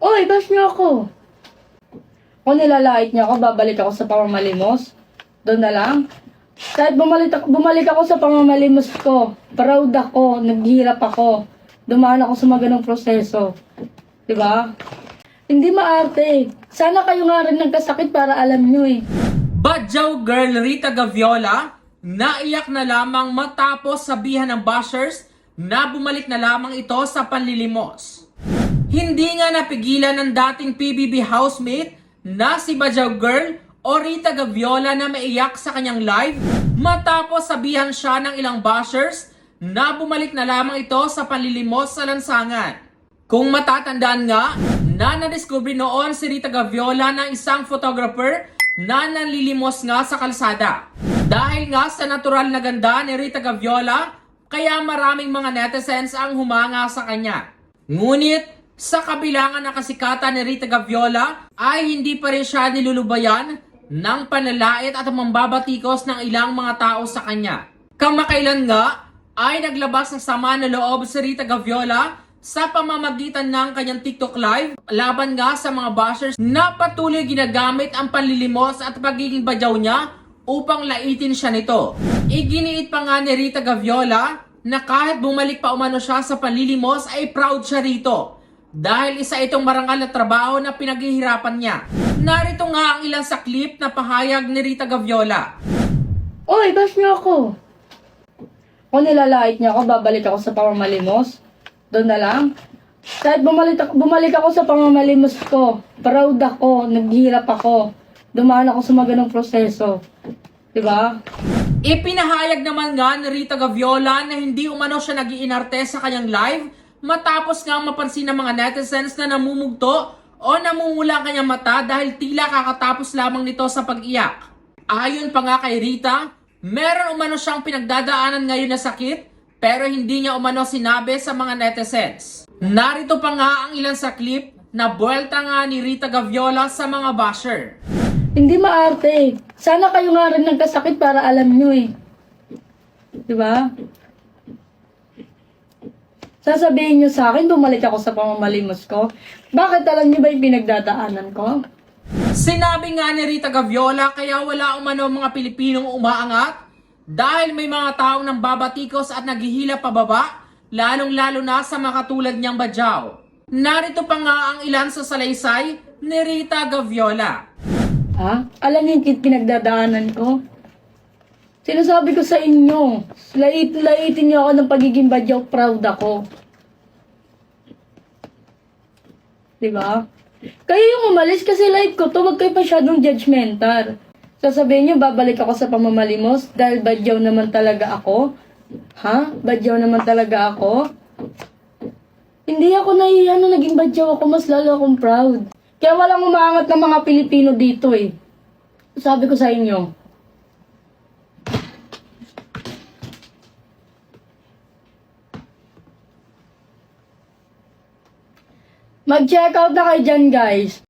Oy, bash niyo ako. Kung nilalait niyo ako, babalik ako sa pamamalimos. Doon na lang. Kahit bumalik ako, bumalik ako sa pamamalimos ko, proud ako, naghihirap ako, dumaan ako sa maganong proseso. Di ba? Hindi maarte. Sana kayo nga rin nagkasakit para alam nyo eh. Badjaw girl Rita Gaviola, naiyak na lamang matapos sabihan ng bashers na bumalik na lamang ito sa panlilimos. Hindi nga napigilan ng dating PBB housemate na si Badjaw girl o Rita Gaviola na maiyak sa kanyang live matapos sabihan siya ng ilang bashers na bumalik na lamang ito sa panlilimos sa lansangan. Kung matatandaan nga, na nadiskubre noon si Rita Gaviola ng isang photographer na nanlilimos nga sa kalsada. Dahil nga sa natural na ganda ni Rita Gaviola, kaya maraming mga netizens ang humanga sa kanya. Ngunit, sa kabilangan ng kasikatan ni Rita Gaviola, ay hindi pa rin siya nilulubayan ng panlalait at mambabatikos ng ilang mga tao sa kanya. Kamakailan nga, ay naglabas ng sama na loob si Rita Gaviola sa pamamagitan ng kanyang TikTok live laban nga sa mga bashers na patuloy ginagamit ang panlilimos at pagiging badyaw niya upang laitin siya nito. Iginiit pa nga ni Rita Gaviola na kahit bumalik pa umano siya sa panlilimos ay proud siya rito dahil isa itong marangal na trabaho na pinaghihirapan niya. Narito nga ang ilang sa clip na pahayag ni Rita Gaviola. Oy, bash niyo ako. Kung nilalait niyo ako, babalik ako sa pamamalimos. Doon na lang. Kahit bumalik, ako- bumalik ako sa pamamalimos ko, proud ako, naghihirap ako, dumaan ako sa maganong proseso. Di ba? Ipinahayag naman nga ni Rita Gaviola na hindi umano siya nagiinarte sa kanyang live matapos nga mapansin ng mga netizens na namumugto o namumula ang kanyang mata dahil tila kakatapos lamang nito sa pag-iyak. Ayon pa nga kay Rita, meron umano siyang pinagdadaanan ngayon na sakit pero hindi niya umano sinabi sa mga netizens. Narito pa nga ang ilan sa clip na buwelta nga ni Rita Gaviola sa mga basher. Hindi maarte. Sana kayo nga rin nagkasakit para alam nyo eh. Di ba? Sasabihin nyo sa akin, bumalik ako sa pamamalimos ko. Bakit alam nyo ba yung pinagdadaanan ko? Sinabi nga ni Rita Gaviola kaya wala umano mga Pilipinong umaangat dahil may mga taong nang babatikos at naghihila pababa, lalong-lalo na sa mga katulad niyang badyaw. Narito pa nga ang ilan sa salaysay ni Rita Gaviola. Ha? Alam niyo yung pinagdadaanan ko? Sinasabi ko sa inyo, lait-laitin niyo ako ng pagiging badyaw, proud ako. Diba? Kayo yung umalis kasi live ko to, wag kayo masyadong judgmental. Sasabihin niyo, babalik ako sa pamamalimos dahil badyaw naman talaga ako? Ha? Badyaw naman talaga ako? Hindi ako nahihiya na naging badyaw ako, mas lalo akong proud. Kaya walang umaangat ng mga Pilipino dito eh. Sabi ko sa inyo. Mag-check out na kayo dyan guys.